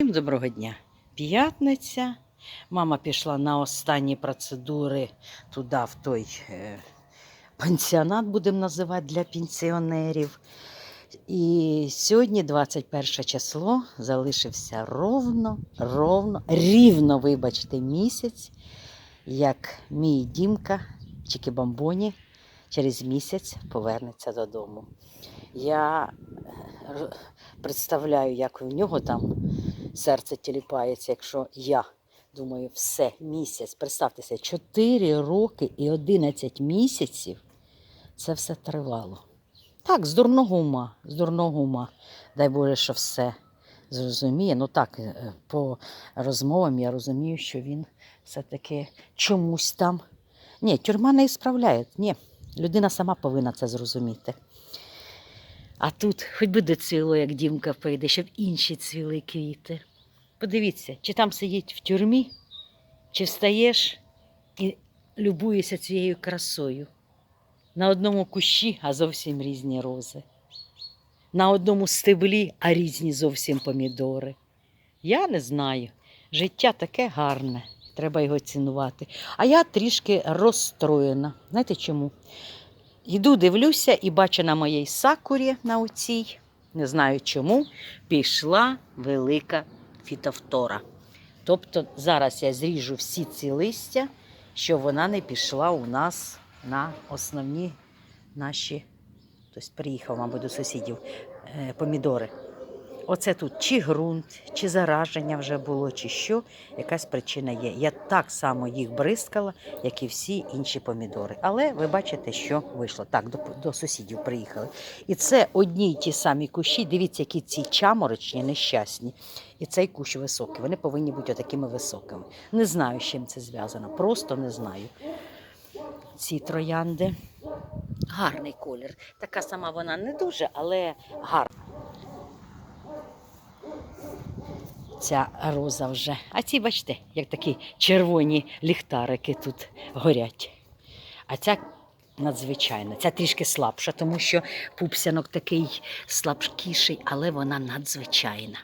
Всім доброго дня. П'ятниця. Мама пішла на останні процедури туди, в той е, пансіонат, будемо називати для пенсіонерів. І сьогодні, 21 число, залишився ровно, ровно, рівно, вибачте, місяць, як мій Дімка Чики-Бамбоні через місяць повернеться додому. Я е, представляю, як в нього там серце тіліпається, якщо я думаю, все, місяць, представтеся, 4 роки і 11 місяців це все тривало. Так, з дурного ума, з дурного ума. Дай Боже, що все зрозуміє. Ну так, е, по розмовам я розумію, що він все-таки чомусь там. Ні, тюрма не справляє. Ні, людина сама повинна це зрозуміти. А тут хоч би до цвіло, як дімка прийде, щоб інші цвіли квіти. Подивіться, чи там сидіть в тюрмі, чи встаєш і любуєшся цією красою. На одному кущі, а зовсім різні рози. На одному стеблі, а різні зовсім помідори. Я не знаю. Життя таке гарне, треба його цінувати. А я трішки розстроєна. Знаєте чому? Йду, дивлюся і бачу на моїй сакурі на оцій, не знаю чому, пішла велика фітофтора. Тобто зараз я зріжу всі ці листя, щоб вона не пішла у нас на основні наші, тобто приїхав, мабуть, до сусідів, е, помідори. Оце тут чи ґрунт, чи зараження вже було, чи що, якась причина є. Я так само їх бризкала, як і всі інші помідори. Але ви бачите, що вийшло. Так, до, до сусідів приїхали. І це одні й ті самі кущі. Дивіться, які ці чаморочні, нещасні. І цей кущ високий. Вони повинні бути отакими високими. Не знаю, з чим це зв'язано. Просто не знаю. Ці троянди. Гарний колір. Така сама вона не дуже, але гарна. Ця роза вже. А ці, бачите, як такі червоні ліхтарики тут горять. А ця надзвичайна, ця трішки слабша, тому що пупсянок такий слабкіший, але вона надзвичайна.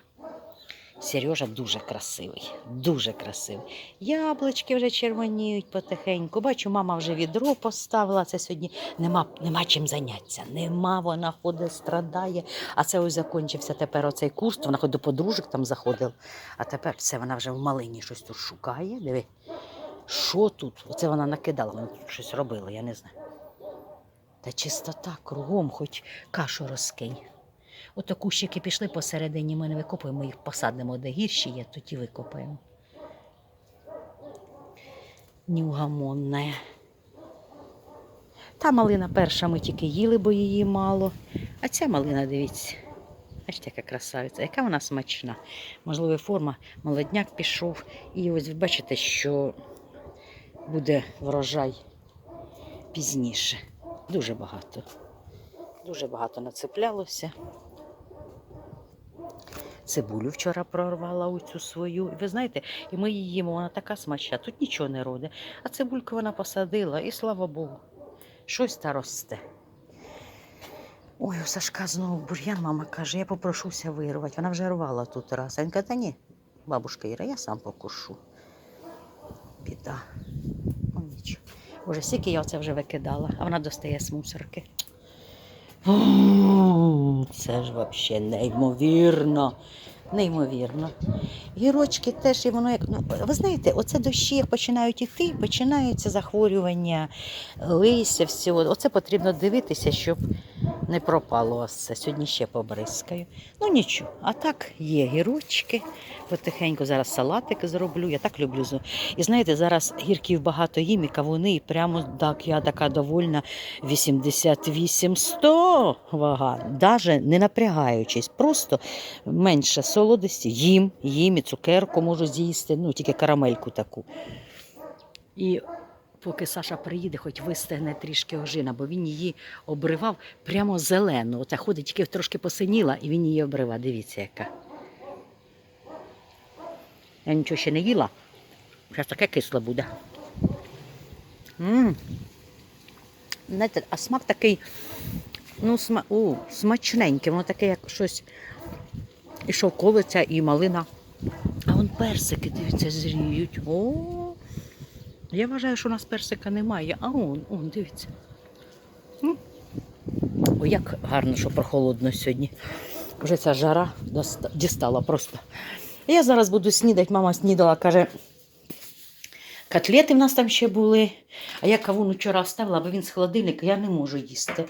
Сережа дуже красивий, дуже красивий. Яблучки вже червоніють потихеньку. Бачу, мама вже відро поставила. Це сьогодні нема, нема чим зайнятися. Нема, вона ходить, страдає. А це ось закінчився тепер оцей курс. Вона хоч до подружок там заходила. А тепер все, вона вже в малині щось тут шукає. Диви, що тут? Оце вона накидала, вона тут щось робила, я не знаю. Та чистота кругом, хоч кашу розкинь. Ото кущики пішли посередині, ми не викопуємо, їх посадимо, де гірші є, тоді викопаємо. Неугомонна. Та малина перша ми тільки їли, бо її мало. А ця малина, дивіться. Бачите, яка красавиця, яка вона смачна. Можливо, форма, молодняк пішов. І ось ви бачите, що буде врожай пізніше. Дуже багато. Дуже багато нацеплялося. Цибулю вчора прорвала у цю свою. Ви знаєте, і ми її їмо, вона така смачна, тут нічого не роде. А цибульку вона посадила, і слава Богу, щось та росте. Ой, у Сашка знову бур'ян, мама каже, я попрошуся вирвати. Вона вже рвала тут раз. Він каже, та ні, бабушка Іра, я сам покушу. Біда. Ну нічого. Боже, скільки я це вже викидала, а вона достає з мусорки. Це ж взагалі неймовірно. Неймовірно. Гірочки теж і воно як. Ну, ви знаєте, оце дощі як починають іти, починаються захворювання, листя, всього. Оце потрібно дивитися, щоб не пропало ось. Сьогодні ще побризкаю. Ну нічого, а так є гірочки. Потихеньку зараз салатик зроблю. Я так люблю. І знаєте, зараз гірків багато їм, і кавуни, і прямо так, я така довольна. 88-100 вага, навіть не напрягаючись, просто менше солодості, їм, їм і цукерку можу з'їсти, ну тільки карамельку таку. І поки Саша приїде, хоч вистигне трішки ожина, бо він її обривав прямо зелену. Оце ходить, тільки трошки посиніла, і він її обрива. Дивіться, яка. Я нічого ще не їла. Зараз таке кисле буде. Знаєте, а смак такий, ну, сма... у, смачненький, воно таке, як щось і шовковиця, і малина. А вон персики, дивіться, зріють. О, я вважаю, що у нас персика немає. А он, он, дивіться. О, як гарно, що прохолодно сьогодні. Вже ця жара дістала просто. Я зараз буду снідати. Мама снідала, каже, котлети в нас там ще були. А я кавун вчора оставила, бо він з холодильника, я не можу їсти.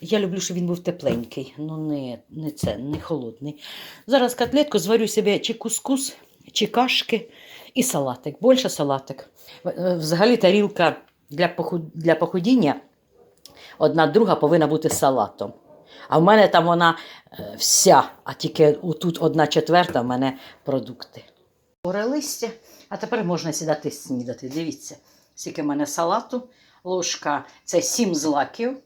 Я люблю, щоб він був тепленький, ну не, не це, не холодний. Зараз котлетку зварю собі чи кускус, чи кашки і салатик. Більше салатик. Е, Взагалі тарілка для, для похудіння одна друга повинна бути салатом. А в мене там вона е, вся, а тільки тут одна четверта в мене продукти. Буре листя, а тепер можна сідати снідати. Дивіться, скільки в мене салату, ложка це сім злаків.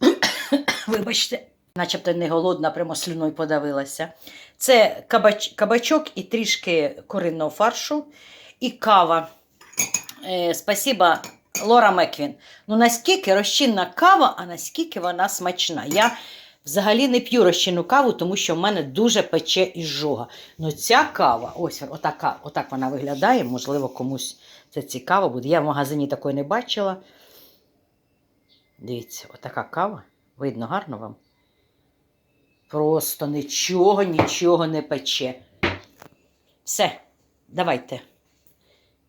Вибачте, начебто не голодна, прямо слюною подавилася. Це кабач, кабачок і трішки коринного фаршу, і кава. Е, спасіба, Лора Меквін. Ну наскільки розчинна кава, а наскільки вона смачна. Я взагалі не п'ю розчинну каву, тому що в мене дуже пече іжога. Ну ця кава, ось отака, отак вона виглядає. Можливо, комусь це цікаво буде. Я в магазині такої не бачила. Дивіться, отака кава. Видно гарно вам? Просто нічого, нічого не пече. Все, давайте.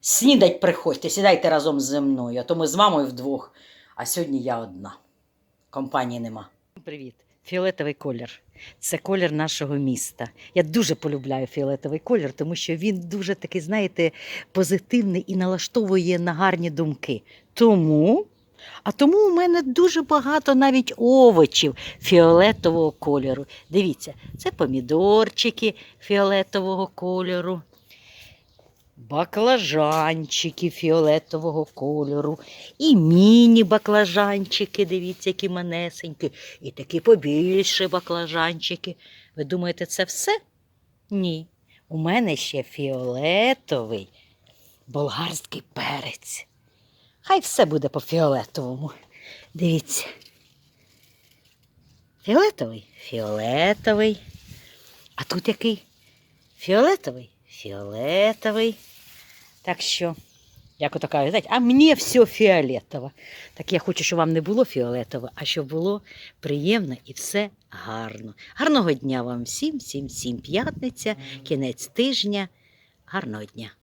Снідать приходьте, сідайте разом зі мною, а то ми з мамою вдвох, а сьогодні я одна. Компанії нема. Привіт. Фіолетовий колір. Це колір нашого міста. Я дуже полюбляю фіолетовий колір, тому що він дуже такий, знаєте, позитивний і налаштовує на гарні думки. Тому, а тому у мене дуже багато навіть овочів фіолетового кольору. Дивіться, це помідорчики фіолетового кольору баклажанчики фіолетового кольору, і міні-баклажанчики, дивіться, які манесенькі, і такі побільше баклажанчики. Ви думаєте, це все? Ні. У мене ще фіолетовий болгарський перець. Хай все буде по фіолетовому. Дивіться. Фіолетовий? Фіолетовий. А тут який? Фіолетовий? Фіолетовий. Так що, як ото кажуть, а мені все фіолетово. Так я хочу, щоб вам не було фіолетово, а щоб було приємно і все гарно. Гарного дня вам всім, всім, всім п'ятниця, кінець тижня. Гарного дня.